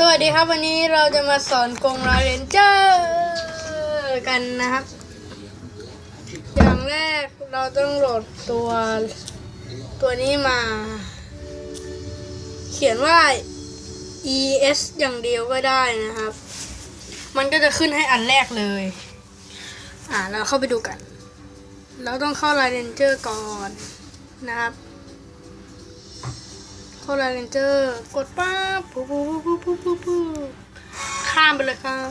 สวัสดีครับวันนี้เราจะมาสอนกงราเรนเจอร์กันนะครับ อย่างแรกเราต้องโหลดตัวตัวนี้มา เขียนว่า es อย่างเดียวก็ได้นะครับ มันก็จะขึ้นให้อันแรกเลย อ่าเราเข้าไปดูกัน เราต้องเข้าราเรนเจอร์ก่อนนะครับ เข้าเรนเจอร์กดป้าปุ๊บปุ๊บปุ๊บปุ๊บปุ๊บปุ๊บข้ามไปเลยครับ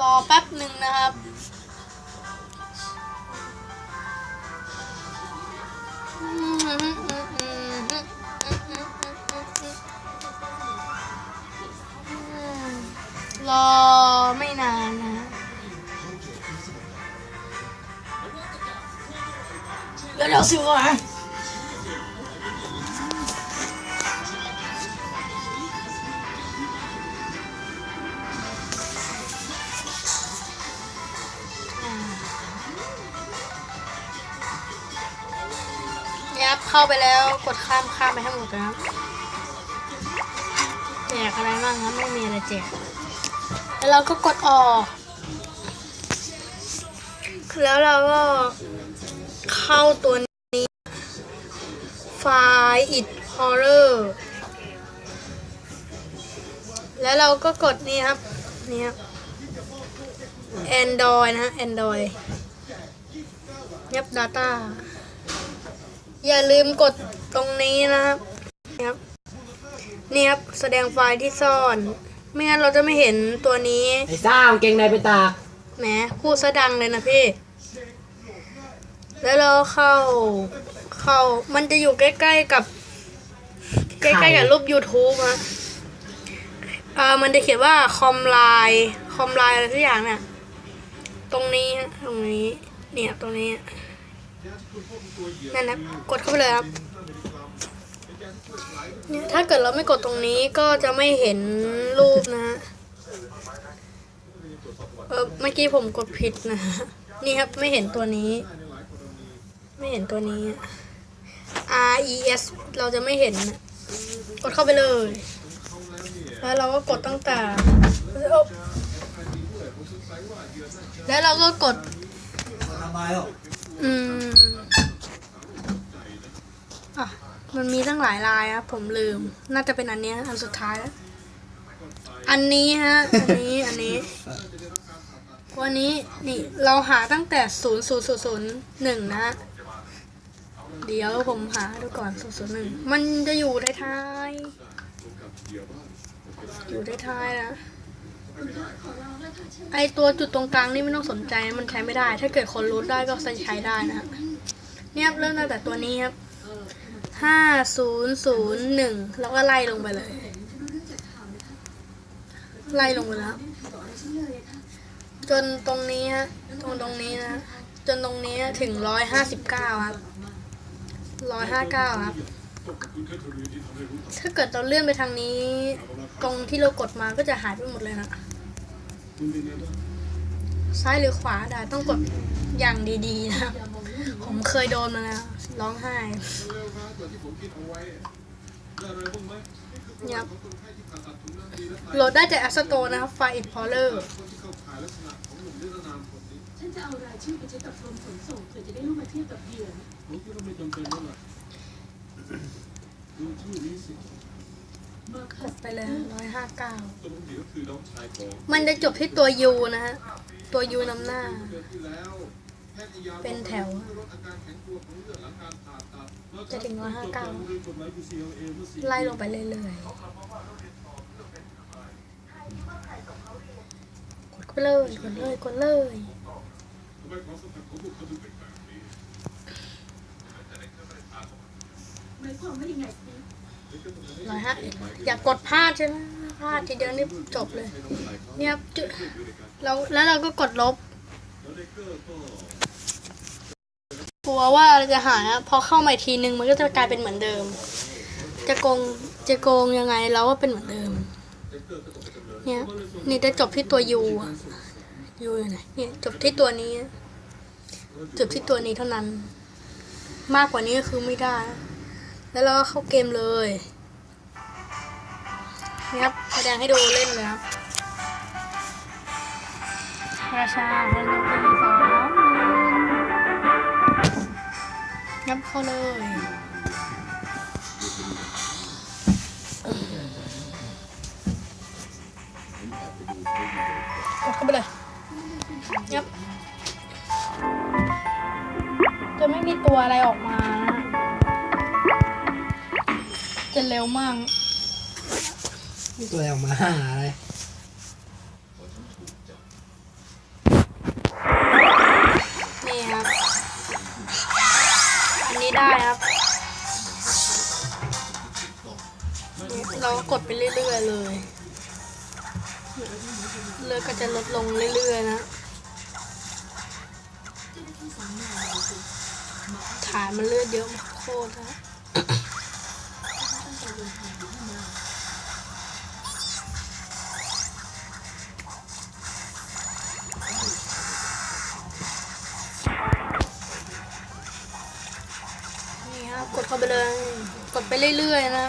รอแป๊บหนึ่งนะครับ สิวะยับเข้าไปแล้วกดข้ามข้ามไปให้หมดนะครับแจกอะไรบ้างครับไม่มีอะไรแจกแล้วเราก็กดออกแล้วเราก็เข้าตัว นี้ไฟล์ it horror แล้วเราก็กดนี่ครับ นี่ครับ android นะฮะ android ยับ data อย่าลืมกดตรงนี้นะครับนี่ครับ นี่ครับ แสดงไฟล์ที่ซ่อน ไม่งั้นเราจะไม่เห็นตัวนี้ ไอ้ซ่ากางเกงในไปตาก แหมพูดซะดังเลยนะพี่ แล้วเราเข้า เข้า มันจะอยู่ใกล้ ๆกับ ใกล้ๆกับรูป YouTube ฮะอ่ามันจะเขียนว่าคอมไลน์คอมไลน์อะไรทุกอย่างเนี่ยตรงนี้ฮะตรงนี้ เนี่ยตรงนี้นั่นนะกดเข้าไปเลยครับเนี่ยถ้าเกิดเราไม่กดตรงนี้ก็จะไม่เห็นรูปนะฮะเออเมื่อกี้ผมกดผิดนะฮะนี่ครับไม่เห็นตัวนี้ ไม่เห็นตัวนี้ R E S เราจะไม่เห็นนะกดเข้าไปเลย แล้วเราก็กดตั้งแต่ แล้วเราก็กดอืมอะมันมีตั้งหลายลายครับผมลืม น่าจะเป็นอันเนี้ยอันสุดท้ายแล้วอันนี้ฮะ อันนี้ อันนี้ วันนี้ นี่ เราหาตั้งแต่ศูนย์ศูนย์ศูนย์ศูนย์หนึ่งนะฮะ เดี๋ยวผมหาดูก่อนศูนย์ศูนหนึ่งมันจะอยู่ในท้ายๆอยู่ในท้ายๆนะไอตัวจุดตรงกลางนี่ไม่ต้องสนใจมันใช้ไม่ได้ ถ้าเกิดคนรู้ได้ก็ใช้ได้นะเนี่ยเริ่มตั้งแต่ตัวนี้ครับห้าศูนย์ศูนย์หนึ่งแล้วก็ไล่ลงไปเลย ไล่ลงไปแล้วจนตรงนี้ฮะตรงตรงนี้นะจนตรงนี้ถึงร้อยห้าสิบเก้าครับ ร้อยห้าเก้าครับ ถ้าเกิดเราเลื่อนไปทางนี้ ตรงที่เรากดมาก็จะหายไปหมดเลยนะซ้ายหรือขวาได้ต้องกดอย่างดีๆนะผมเคยโดนมาแล้วร้องไห้ยับโหลดได้จาก App Store นะครับไฟล์ Explorer ฉันจะเอารายชื่อไปเช็คกับกรมขนส่งเพื่อจะได้รู้มาเทียบกับเหยื่อ กดไปเลยร้อยห้าเก้ามันจะจบที่ตัว U นะฮะ ตัว U นำหน้าเป็นแถวจะถึงร้อยห้าเก้าไล่ลงไปเรื่อยๆกดไปเลย กดเลย กดเลยหมา ยความว่ายังไงสิร้อยาอยากกดพลาดใช่ไหมพลาดทีเดียวนี่จบเลย เนี่ยครับจุดเราแล้วเราก็กดลบกลัวว่าจะหายอะพอเข้ามาอีกทีนึงมันก็จะกลายเป็นเหมือนเดิม จะโกงจะโกงยังไงเราก็เป็นเหมือนเดิม เนี่ยนี่จะจบที่ตัวยูยูอยู่ไหนเนี่ยจบที่ตัวนี้จบที่ตัวนี้เท่านั้น มากกว่านี้ก็คือไม่ได้ แล้วเราเข้าเกมเลยนี่ครับแสดงให้ดูเล่นเลยครับราชาพลังปีสองงับเข้าเลยเข้าไปเลยยับจะไม่มีตัวอะไรออกมานะ จะเร็วมากนี่ตัวอะไรออกมาหาอะไรนี่ครับ อันนี้ได้ครับ เราก็กดไปเรื่อยๆเลย เลือดก็จะลดลงเรื่อยๆนะ ฐานมันเลือดเยอะมากโคตรนะ เลย กดไปเรื่อยๆนะ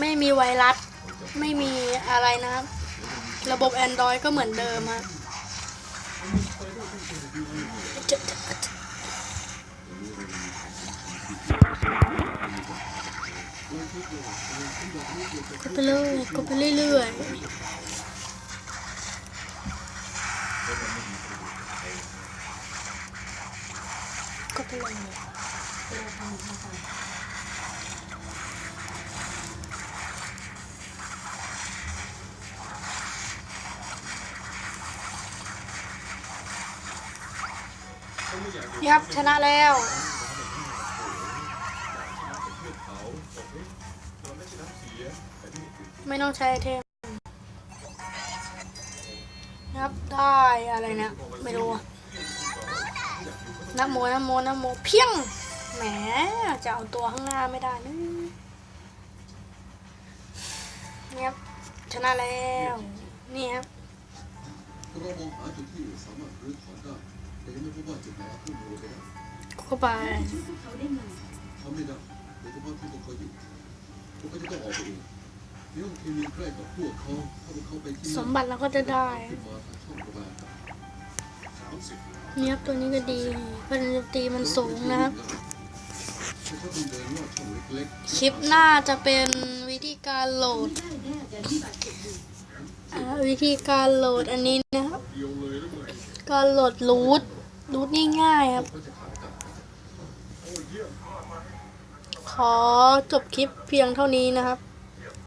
ไม่มีไวรัส ไม่มีอะไรนะครับ ระบบ Android ก็เหมือนเดิมฮะจะจะจะกดไปเลยกดไปเรื่อยๆกดไปเลย นี่ครับชนะแล้วไม่ต้องใช้ไอเทมนะครับได้อะไรเนี่ยไม่รู้นับโมนับโมนับโมเพียงแหมจะเอาตัวข้างหน้าไม่ได้นะนี่ครับชนะแล้ว นี่ครับเรามองหาจุดที่สามารถรื้อถอนได้ แต่ยังไม่พบว่าจุดไหนขึ้นโรไปได้เข้าไปช่วยพวกเขาได้ไหมทำไม่ได้โดยเฉพาะที่พวกเขาอยู่พวกเขาจะต้องออกไปเองในห้องเคมีใกล้กับพวกเขาถ้าพวกเขาไปที่สมบัติเราก็จะได้ขึ้นมาทางช่องระบายสามสิบเนี่ยครับตัวนี้ก็ดีพลังโจมตีมันสูงนะครับ คลิปหน้าจะเป็นวิธีการโหลดอ่าวิธีการโหลดอันนี้นะครับ การโหลดรูทรูทง่ายๆครับ ขอจบคลิปเพียงเท่านี้นะครับ